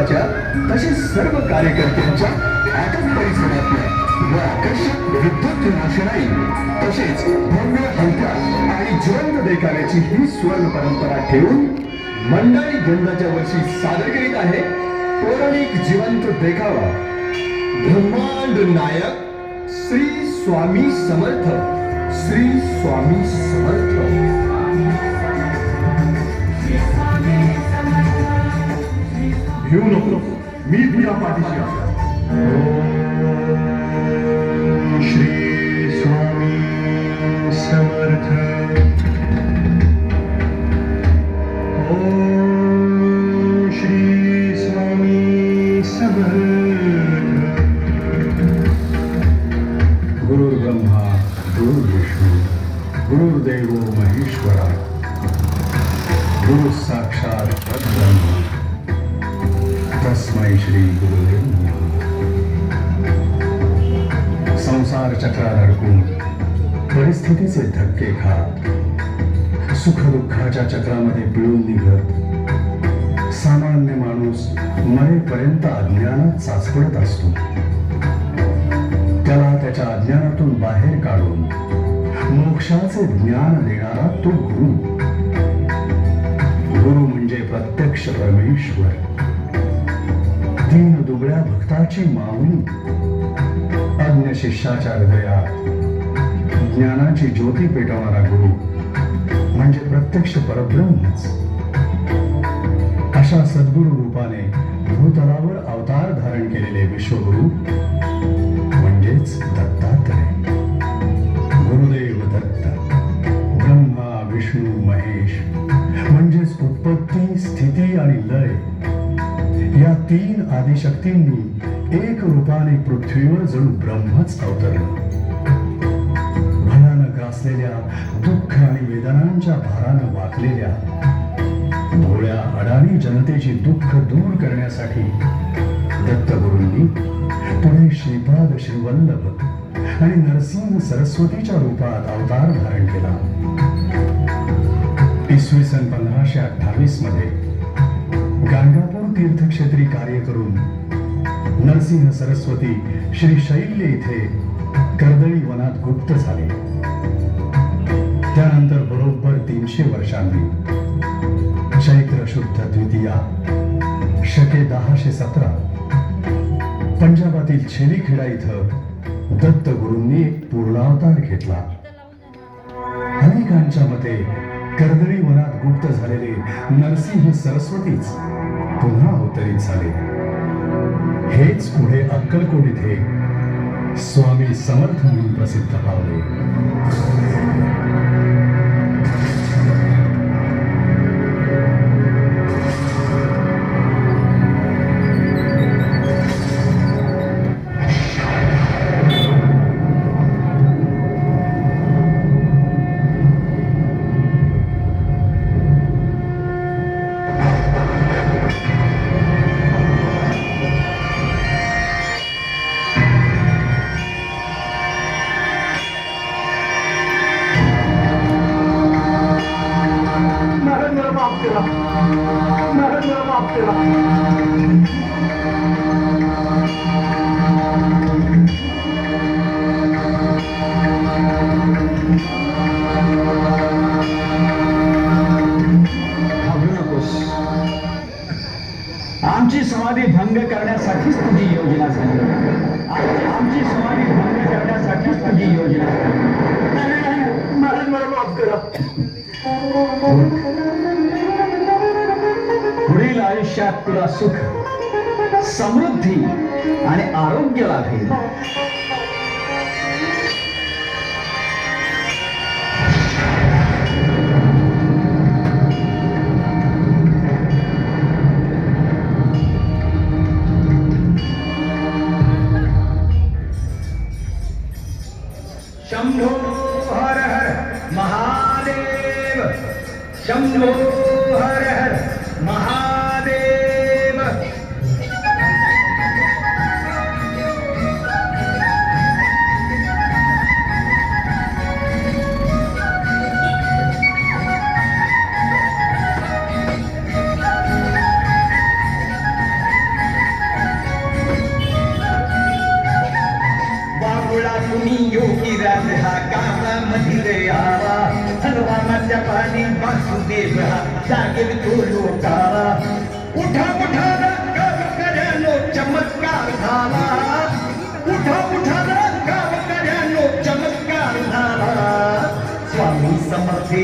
पक्षाच्या तसेच सर्व कार्यकर्त्यांच्या आटक परिसरातल्या व आकर्षक विद्युत रोषणाई तसेच भव्य हलक्या आणि ज्वलंत देखाव्याची ही सुवर्ण परंपरा ठेवून मंडळी यंदाच्या वर्षी सादर करीत आहे पौराणिक जिवंत देखावा. ब्रह्मांड नायक श्री स्वामी समर्थ. श्री स्वामी समर्थ. घेऊ नको मी तुझ्या पाठीशी आहे. श्री स्वामी समर्थ ओम रेखा सुख दुःखाच्या चक्रामध्ये पिळून निघत सामान्य माणूस मरेपर्यंत अज्ञानात चाचपडत असतो. त्याला त्याच्या अज्ञानातून बाहेर काढून मोक्षाचे ज्ञान देणारा तो गुरु. गुरु म्हणजे प्रत्यक्ष परमेश्वर. दीन दुबळ्या भक्ताची माऊली. अज्ञ शिष्याच्या हृदयात ज्ञानाची ज्योती पेटवणारा गुरु म्हणजे प्रत्यक्ष परब्रह्मच. अशा सद्गुरु रूपाने भूतलावर अवतार धारण केलेले विश्वगुरु म्हणजेच दत्तात्रय. गुरुदेव दत्त ब्रह्मा विष्णू महेश म्हणजेच उत्पत्ती स्थिती आणि लय. या तीन आदिशक्तींनी एक रूपाने पृथ्वीवर जणू ब्रह्मच अवतरलं. असलेल्या दुःख आणि वेदनांच्या भारानं वाकलेल्या भोळ्या अडाणी जनतेची दुःख दूर करण्यासाठी दत्तगुरूंनी पुढे श्रीपाद श्रीवल्लभ आणि नरसिंह सरस्वतीच्या रूपात अवतार धारण केला. इसवी सन पंधराशे अठ्ठावीसमध्ये गाणगापूर तीर्थक्षेत्री कार्य करून नरसिंह सरस्वती श्री शैल्य इथे कर्दळी वनात गुप्त झाले. त्यानंतर बरोबर तीनशे वर्षांनी चैत्र शुद्ध द्वितीया शके दहाशे सतरा पंजाबातील छेलीखेडा इथं दत्त गुरूंनी एक पूर्णावतार घेतला. अनेकांच्या मते कर्दळी वनात गुप्त झालेले नरसिंह सरस्वतीच पुन्हा अवतरित झाले. हेच पुढे अक्कलकोट इथे स्वामी समर्थ म्हणून प्रसिद्ध पावले. पुढील आयुष्यात तुला सुख समृद्धी आणि आरोग्य लाभेल शंभो हर हर महादेव शंभो हर हर महा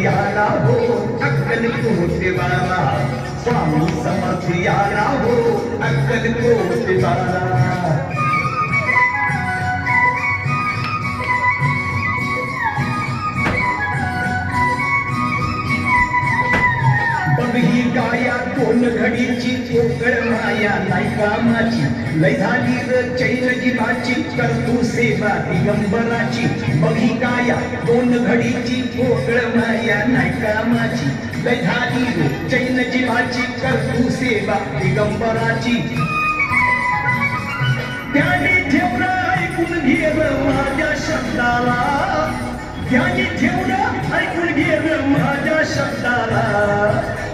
याला हो अक्कल कोटेवाला स्वामी समर्थ याला हो अक्कल कोटेवाला बघी गाया कोण घडीची पोकळ माया नाही कामाची लय झाली र चैन जीवाची करतू सेवा दिगंबराची. बघी काया दोन घडीची पोकळ माया नाही कामाची लय झाली र चैन जीवाची करतू सेवा दिगंबराची. त्याने ठेवलं ऐकून घेव माझ्या शब्दाला. त्याने ठेवलं ऐकून घेव माझ्या शब्दाला.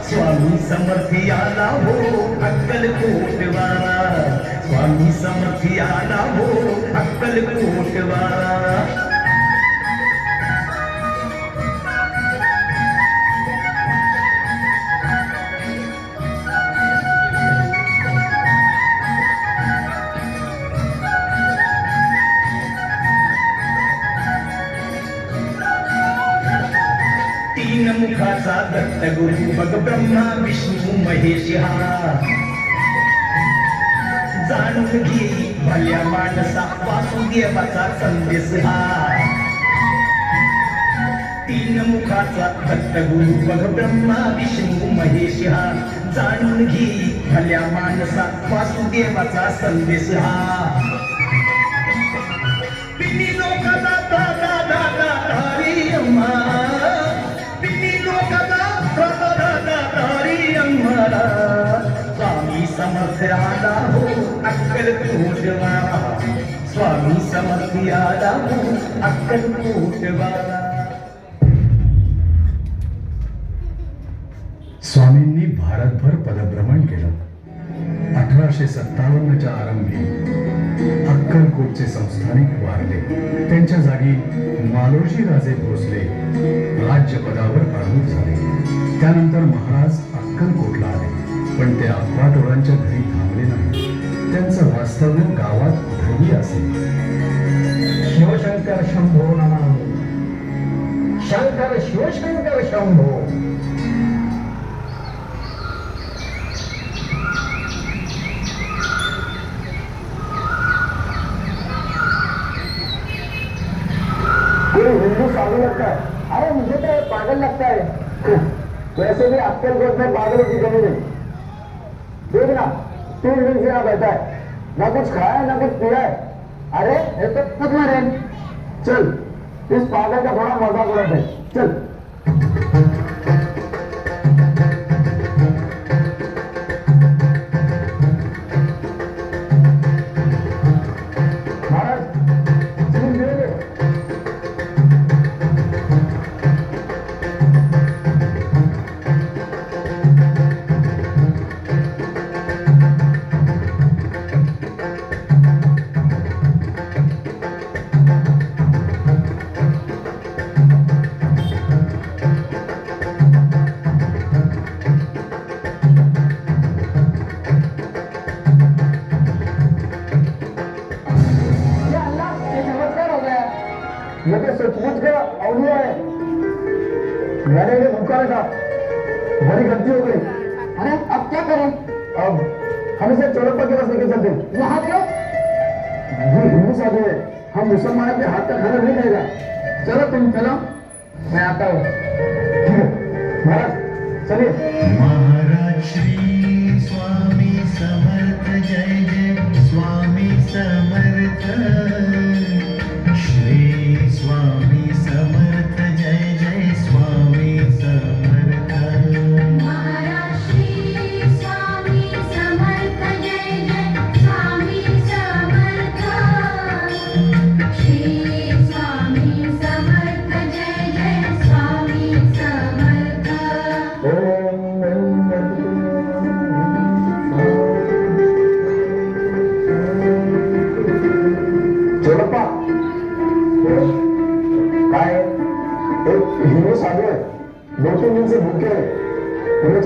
स्वामी समर्थी आला हो अक्कल कोटवाला स्वामी समर्थी आला हो अक्कल कोटवाला तीन मुखाचा दत्त गुरु बघ ब्रह्मा विष्णू महेश हा। जाणून घे भल्या माणसा वासुदेवाचा संदेश हा तीन मुखाचा दत्त गुरु बघ ब्रह्मा विष्णू महेश हा जाणून घे भल्या माणसा वासुदेवाचा संदेश हा. समर्थ हो अक्कल कोटवाला स्वामी समर्थ आला हो अक्कल कोटवाला स्वामींनी भारतभर पदभ्रमण केलं. अठराशे सत्तावन्नच्या आरंभी अक्कलकोटचे संस्थानिक वारले. त्यांच्या जागी मालोजी राजे भोसले राज्यपदावर प्रमुख झाले. त्यानंतर महाराज अक्कलकोटला आले. पण ते अप्पाटोळांच्या घरी थांबले नाही. त्यांचं वास्तव्य गावात कुठेही असेल. शिवशंकर शंभो नमामि शंकर शिवशंकर शंभो. हिंदू साधु लगता है अरे मुझे तो पागल लगता है. वैसे भी अक्कलकोट में पागलों हो की जमीन है. नहीं देखना तीन दिन से यहाँ बैठा है। ना कुछ खाया है ना कुछ पिया है। अरे ये तो खुद मरे चल इस पागल का थोड़ा मजा उड़ाते हैं। चल। मैंने भूखा रखा बड़ी गलती हो गई. अरे अब क्या करें? अब हम इसे चौड़प्पा के पास लेके चलते हैं। यहाँ क्यों? ये हिंदू साधु है. हम मुसलमानों के हाथ का खाना नहीं खाएगा. चलो तुम चलो. मैं आता हूँ. ठीक है. महाराज चलिए.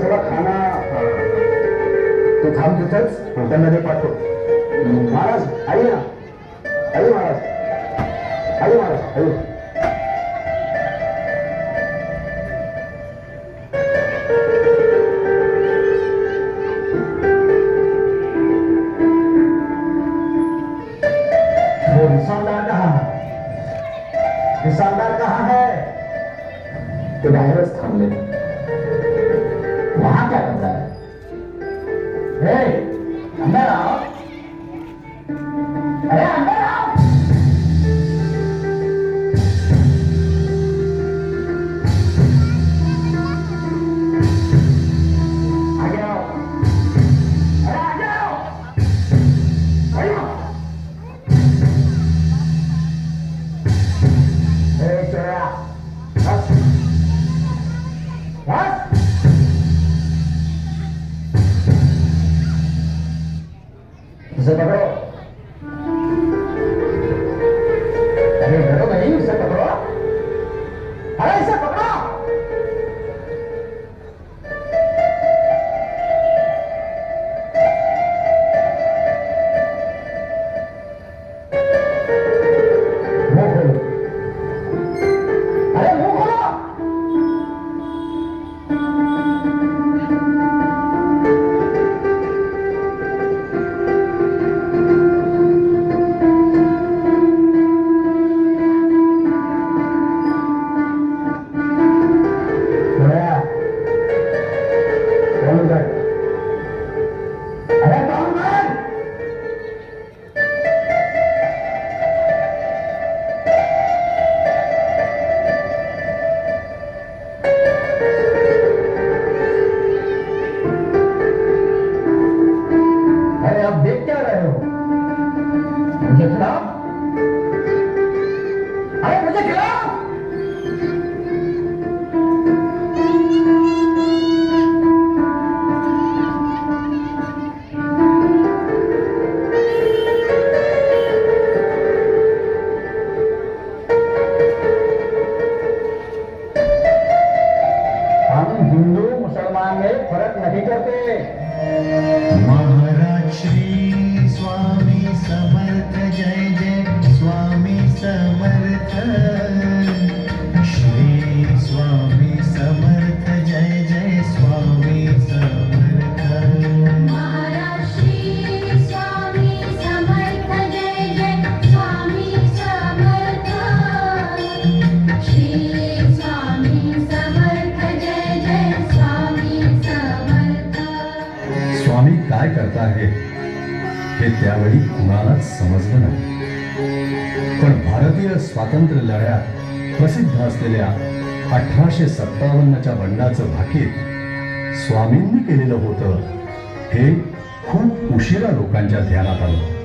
हैं थोड़ा खाना तो थांब तिथंच त्यांना पाठव. महाराज आई ना. त्यावेळी समजलं नाही. पण भारतीय स्वातंत्र्य लढ्यात प्रसिद्ध असलेल्या अठराशे सत्तावन्नच्या बंडाचं भाकीत स्वामींनी केलेलं होतं हे खूप उशिरा लोकांच्या ध्यानात आलं.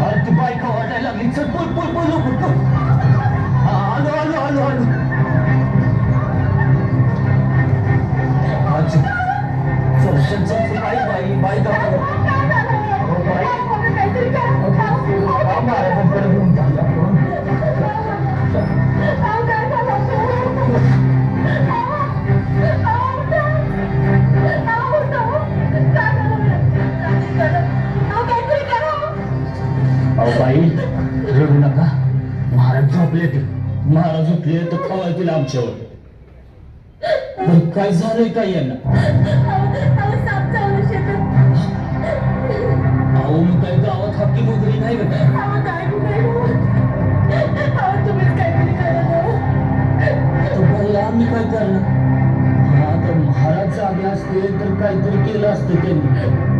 अरे बायका वाटायला लागली. चल बोल बोल बोल बोल आलो खवायतील काय झालंय काय यांना? अहो मी काय गावात हक्की नोकरी नाही का तर आम्ही काय करणार? हा तर महाराज जागे असते तर काहीतरी केलं असतं त्यांनी.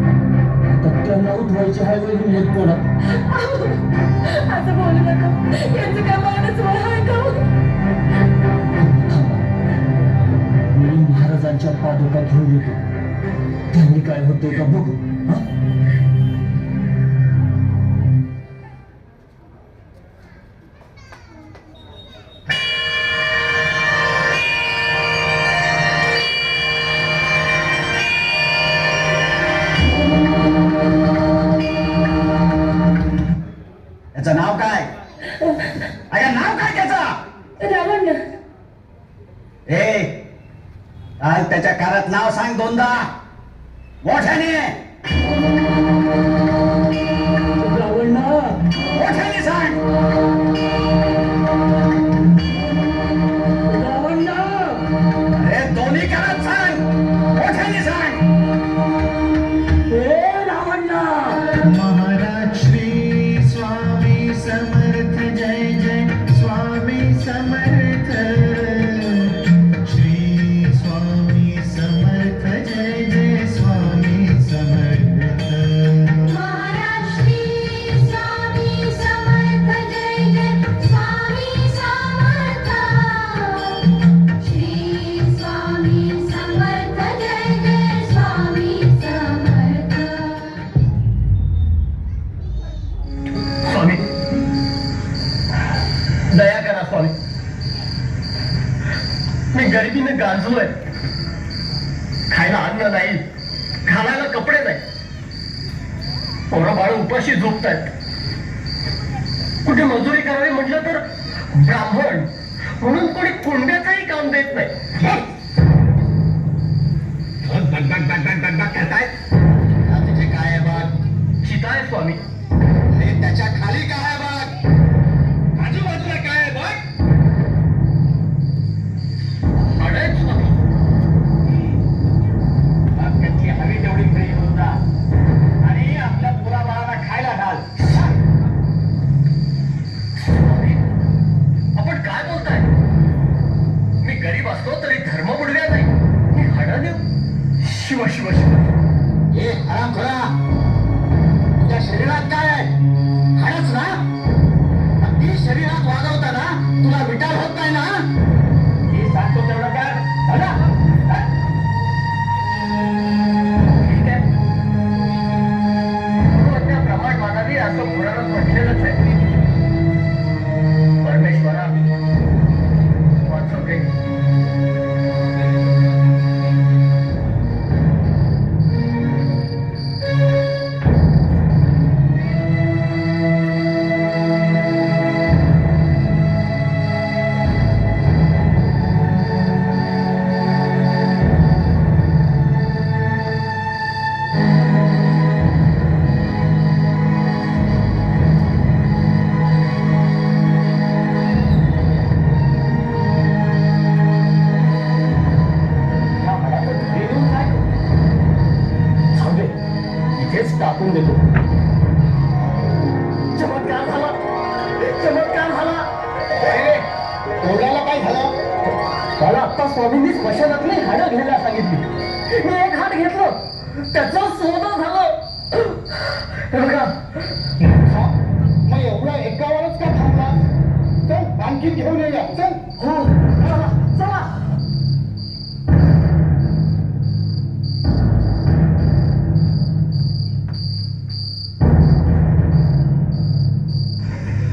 त्यांना उठवायची हाय वेळ कोणा? असं बोलू नका. यांचं काय मानच हाय का? पादुका घेऊन येतो. त्यांनी काय होते का बघू त्याचं नाव काय? अगं नाव काय त्याचा? रावण. ए आज त्याच्या कारात नाव सांग दोनदा. मोठ्याने. आवडलं मोठ्याने सांग. मला आता स्वामींनी स्मशानातली हाड घ्यायला सांगितली. मी एक हाड घेतलं. त्याच सोनं झालं. मग एवढा एक गावालाच का थांबला? चल आणखी घेऊन येऊया. चल. हो. चला.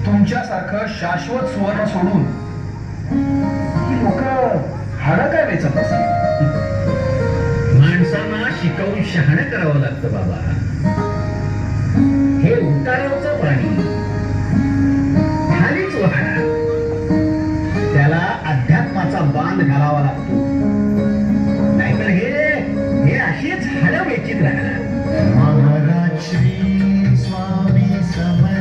तुमच्यासारखं शाश्वत सुवर्ण सोडून बाबा. हे उतारावचं पाणी. खालीच वाहणार त्याला अध्यात्माचा बांध घालावा लागतो. नाहीतर हे हे अशीच हडं वेचित राहणार. महाराज श्री स्वामी समय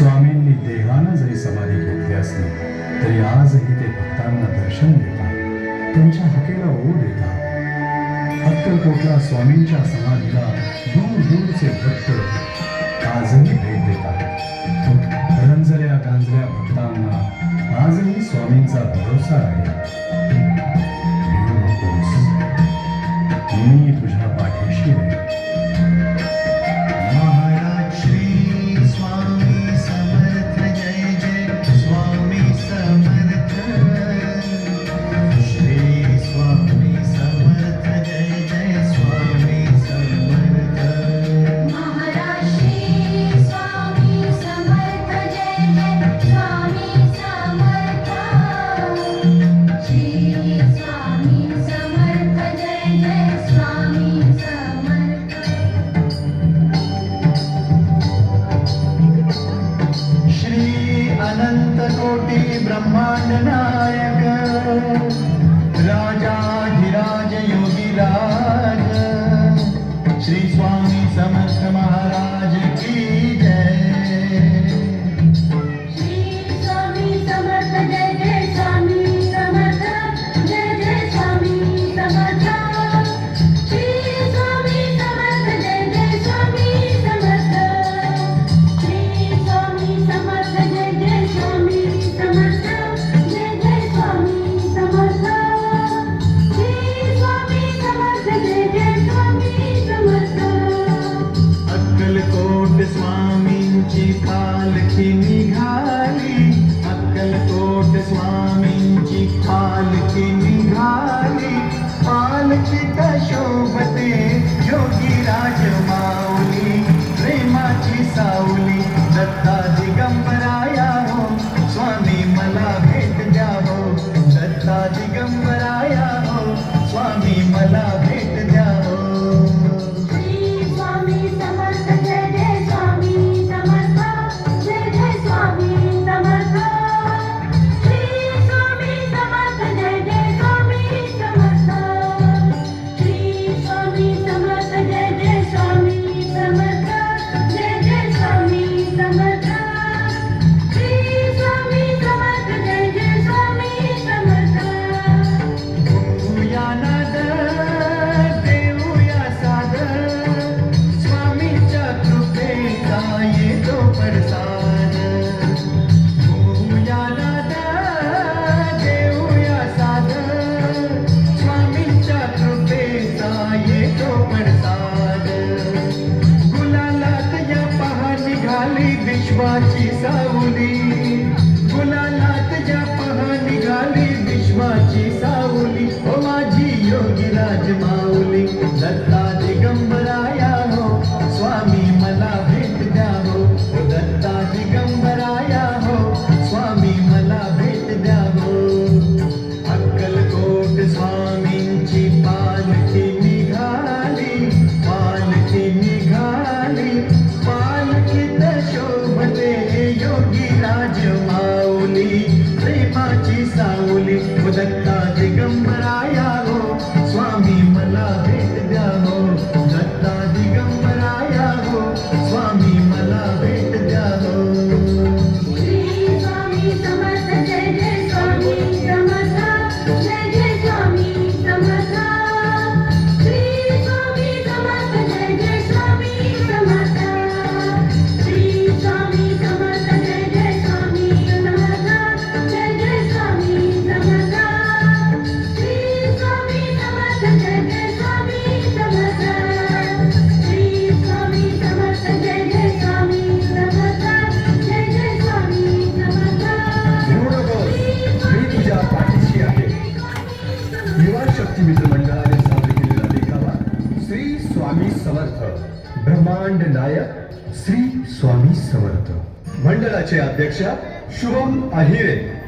स्वामींनी देहानं जरी समाधी घेतली असली तरी आजही ते भक्तांना दर्शन देतात त्यांच्या हकेला ओ देतात. अक्कलकोटला स्वामींच्या समाधीला दूर दूरचे भक्त आजही भेट देतात. रंजल्या गांजल्या भक्तांना आजही स्वामींचा भरोसा आहे. अध्यक्ष शुभम अहिरे.